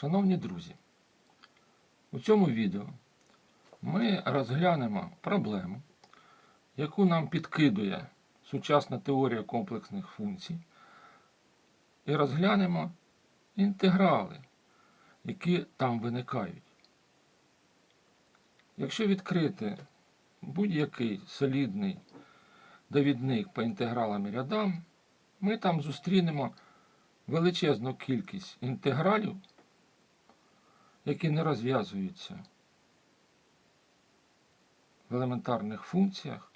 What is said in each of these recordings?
Шановні друзі, у цьому відео ми розглянемо проблему, яку нам підкидує сучасна теорія комплексних функцій, і розглянемо інтеграли, які там виникають. Якщо відкрити будь-який солідний довідник по інтегралам і рядам, ми там зустрінемо величезну кількість інтегралів, які не розв'язуються в елементарних функціях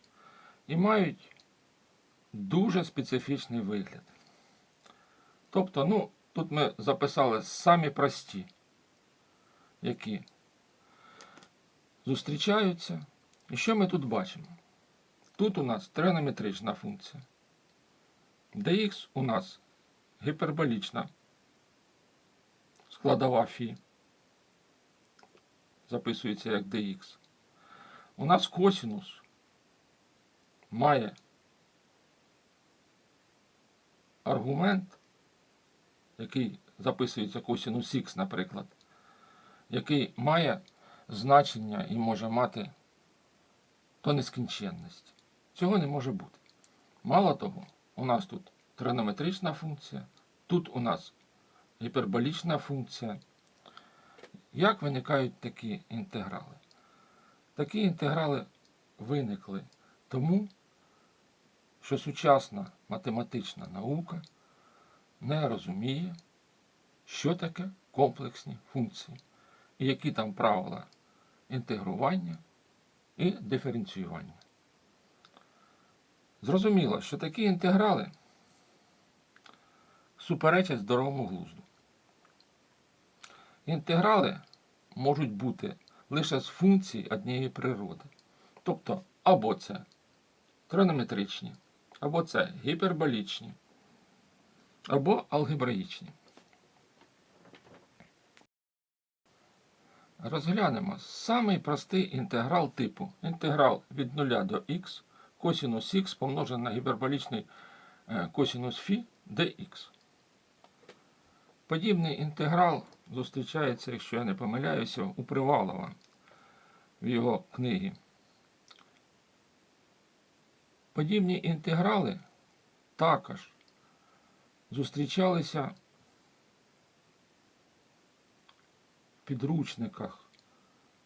і мають дуже специфічний вигляд. Тобто, ну, тут ми записали самі прості, які зустрічаються. І що ми тут бачимо? Тут у нас тригонометрична функція. dx у нас гіперболічна складова фі. Записується як dx. У нас косінус має аргумент, який записується косінус х, наприклад, який має значення і може мати то нескінченність. Цього не може бути. Мало того, у нас тут тригонометрична функція, тут у нас гіперболічна функція. Як виникають такі інтеграли? Такі інтеграли виникли тому, що сучасна математична наука не розуміє, що таке комплексні функції, і які там правила інтегрування і диференціювання. Зрозуміло, що такі інтеграли суперечать здоровому глузду. Інтеграли можуть бути лише з функцій однієї природи. Тобто, або це тригонометричні, або це гіперболічні, або алгебраїчні. Розглянемо самий простий інтеграл типу інтеграл від 0 до х косінус х помножений на гіперболічний е, косінус фі dx. Подібний інтеграл зустрічається, якщо я не помиляюся, у Привалова в його книгі. Подібні інтеграли також зустрічалися в підручниках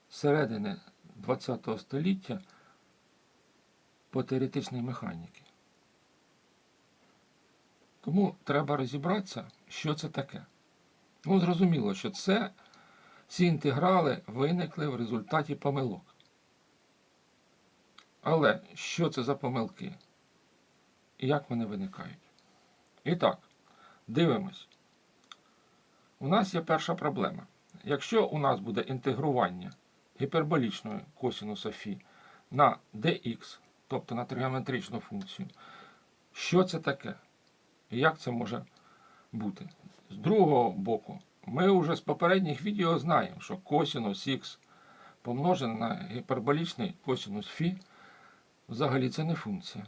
середини ХХ століття по теоретичній механіці. Тому треба розібратися, що це таке. Ну, зрозуміло, що це ці інтеграли виникли в результаті помилок. Але що це за помилки? І як вони виникають? І так, дивимось. У нас є перша проблема. Якщо у нас буде інтегрування гіперболічної косінуса фі на dx, тобто на тригонометричну функцію, що це таке? І як це може бути? З другого боку, ми вже з попередніх відео знаємо, що косінус х помножений на гіперболічний косінус фі взагалі це не функція.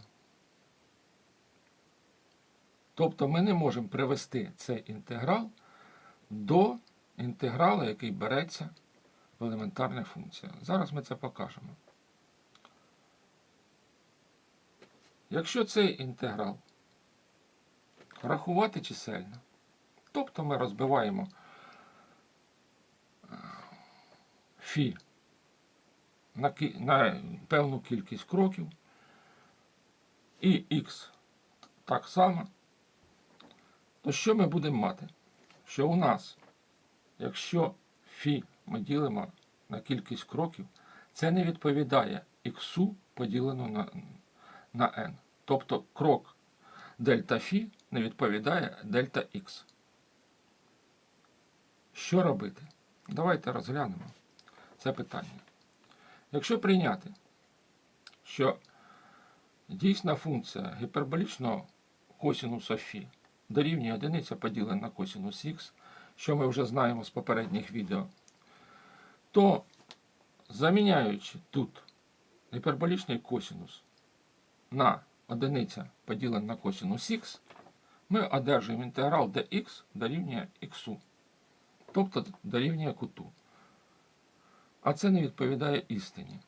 Тобто ми не можемо привести цей інтеграл до інтегралу, який береться в елементарних функціях. Зараз ми це покажемо. Якщо цей інтеграл рахувати чисельно, тобто ми розбиваємо е, фі на, на певну кількість кроків, і х так само, то що ми будемо мати? Що у нас, якщо фі ми ділимо на кількість кроків, це не відповідає х поділено на, на n. Тобто крок дельта фі не відповідає дельта х. Що робити? Давайте розглянемо це питання. Якщо прийняти, що дійсна функція гіперболічного косінуса фі дорівнює одиниця поділена на косінус х, що ми вже знаємо з попередніх відео, то заміняючи тут гіперболічний косінус на одиниця поділена на косінус х, ми одержуємо інтеграл dx дорівнює х. Тобто дорівнює куту. А це не відповідає істині.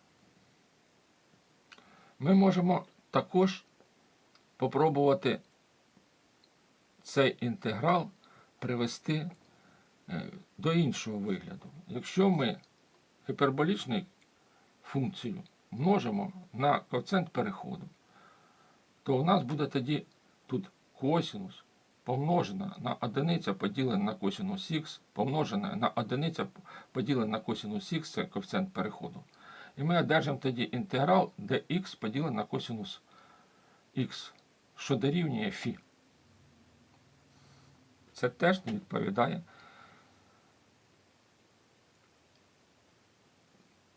Ми можемо також попробувати цей інтеграл привести е, до іншого вигляду. Якщо ми гіперболічну функцію множимо на коефіцієнт переходу, то у нас буде тоді тут косинус помножена на одиниця поділена на косинус х, помножена на одиниця поділена на косинус х, це коефіцієнт переходу. І ми одержимо тоді інтеграл, де х поділене на косинус х, що дорівнює фі. Це теж не відповідає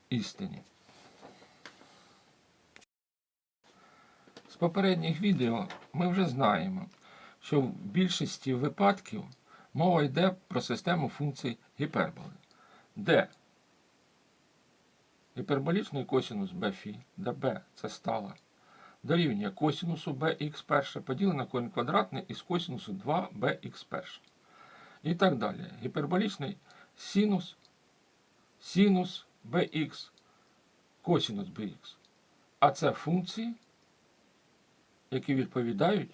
істині. З попередніх відео ми вже знаємо, що в більшості випадків мова йде про систему функцій гіперболи, де гіперболічний косинус бфі, де b це стала, дорівнює косинусу bx перше поділене корінь квадратний із косинусу 2bx перше. І так далі. Гіперболічний синус, синус bx, косинус bx. А це функції, які відповідають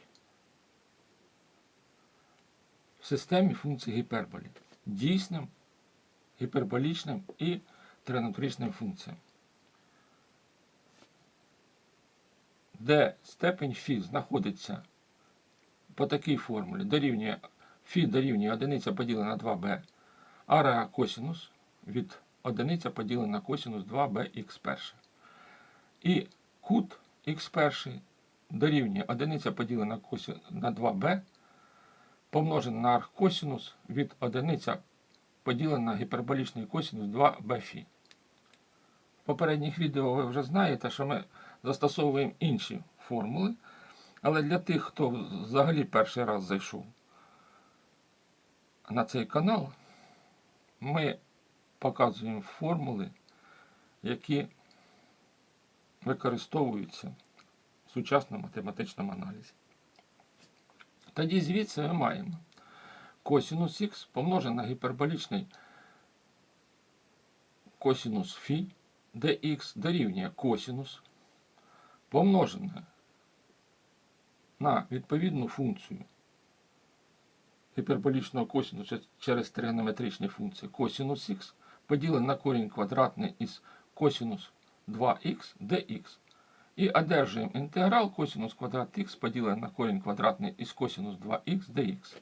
в системі функцій гіперболі, дійсним, гіперболічним і тригонометричним функціям. Де степень φ знаходиться по такій формулі, дорівнює φ дорівнює 1 поділена на 2b, ара косинус від 1 поділена на косинус 2bx перше. І кут х перший дорівнює 1 поділена на 2b, помножене на архкосинус від 1 поділена на гіперболічний косинус 2b фі. В попередніх відео ви вже знаєте, що ми застосовуємо інші формули, але для тих, хто взагалі перший раз зайшов на цей канал, ми показуємо формули, які використовуються в сучасному математичному аналізі. Тоді звідси ми маємо косинус х помножене на гіперболічний косинус фі, де х дорівнює косинус, помножене на відповідну функцію гіперболічного косинусу через тригонометричні функції косинус х поділене на корінь квадратний із косинус 2х dx. І одержуємо інтеграл косинус квадрат х поділене на корінь квадратний із косинус 2х dx.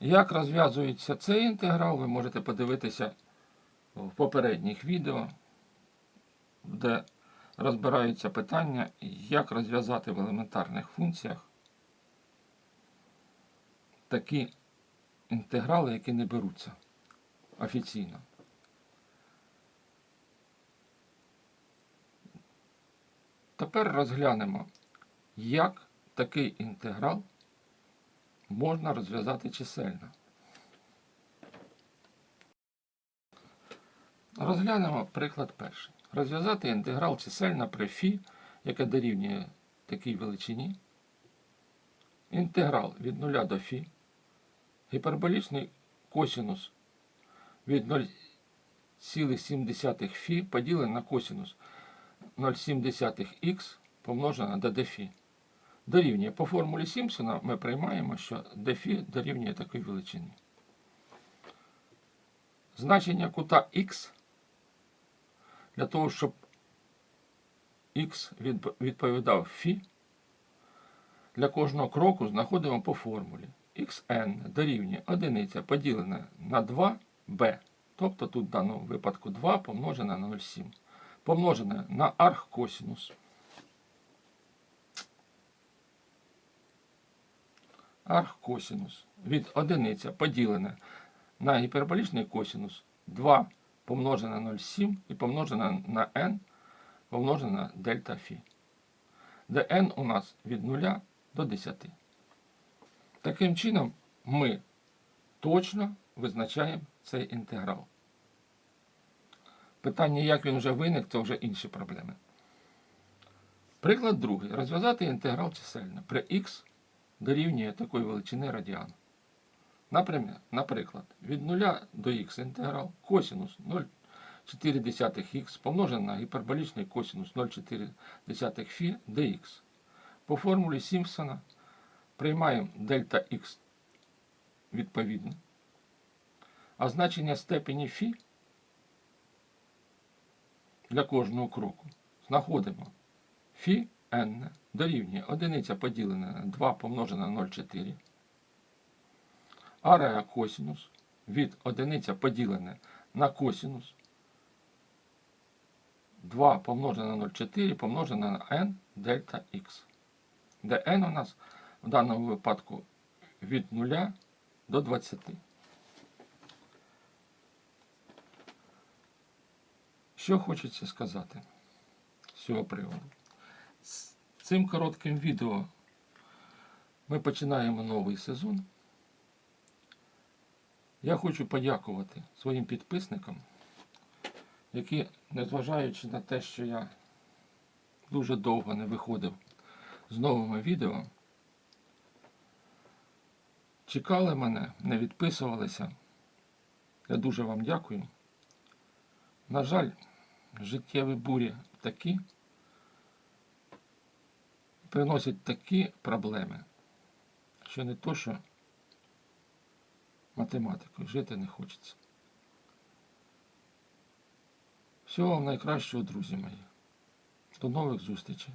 Як розв'язується цей інтеграл, ви можете подивитися в попередніх відео, де розбираються питання, як розв'язати в елементарних функціях такі інтеграли, які не беруться офіційно. Тепер розглянемо, як такий інтеграл можна розв'язати чисельно. Розглянемо приклад перший. Розв'язати інтеграл чисельно при фі, яке дорівнює такій величині. Інтеграл від 0 до фі. Гіперболічний косинус від 0,7 фі поділений на косинус 0,7х помножена до дефі. Дорівнює. По формулі Сімпсона ми приймаємо, що дефі дорівнює такої величині. Значення кута Х для того, щоб Х відповідав Фі, для кожного кроку знаходимо по формулі. Xn дорівнює 1 поділена на 2b. Тобто тут в даному випадку 2 помножена на 0,7 помножене на архкосинус. Архкосинус від 1 поділене на гіперболічний косинус 2 помножене на 0,7 і помножене на n помножене на дельта фі, де n у нас від 0 до 10. Таким чином, ми точно визначаємо цей інтеграл. Питання, як він вже виник, це вже інші проблеми. Приклад другий. Розв'язати інтеграл чисельно при х дорівнює такої величини радіан. Наприклад, від 0 до х інтеграл косінус 0,4х помножений на гіперболічний косінус 0,4 фі dx. По формулі Сімпсона приймаємо дельта х відповідно. А значення степені фі для кожного кроку знаходимо фі n дорівнює 1 поділене на 2 помножене на 0,4. Ареа косінус від 1 поділене на косінус 2 помножене на 0,4 помножене на n дельта х. Де n у нас в даному випадку від 0 до 20. Що хочеться сказати з цього приводу? З цим коротким відео ми починаємо новий сезон. Я хочу подякувати своїм підписникам, які, незважаючи на те, що я дуже довго не виходив з новими відео, чекали мене, не відписувалися. Я дуже вам дякую. На жаль, життєві бурі такі приносять такі проблеми, що не то, що математикою жити не хочеться. Всього вам найкращого, друзі мої. До нових зустрічей.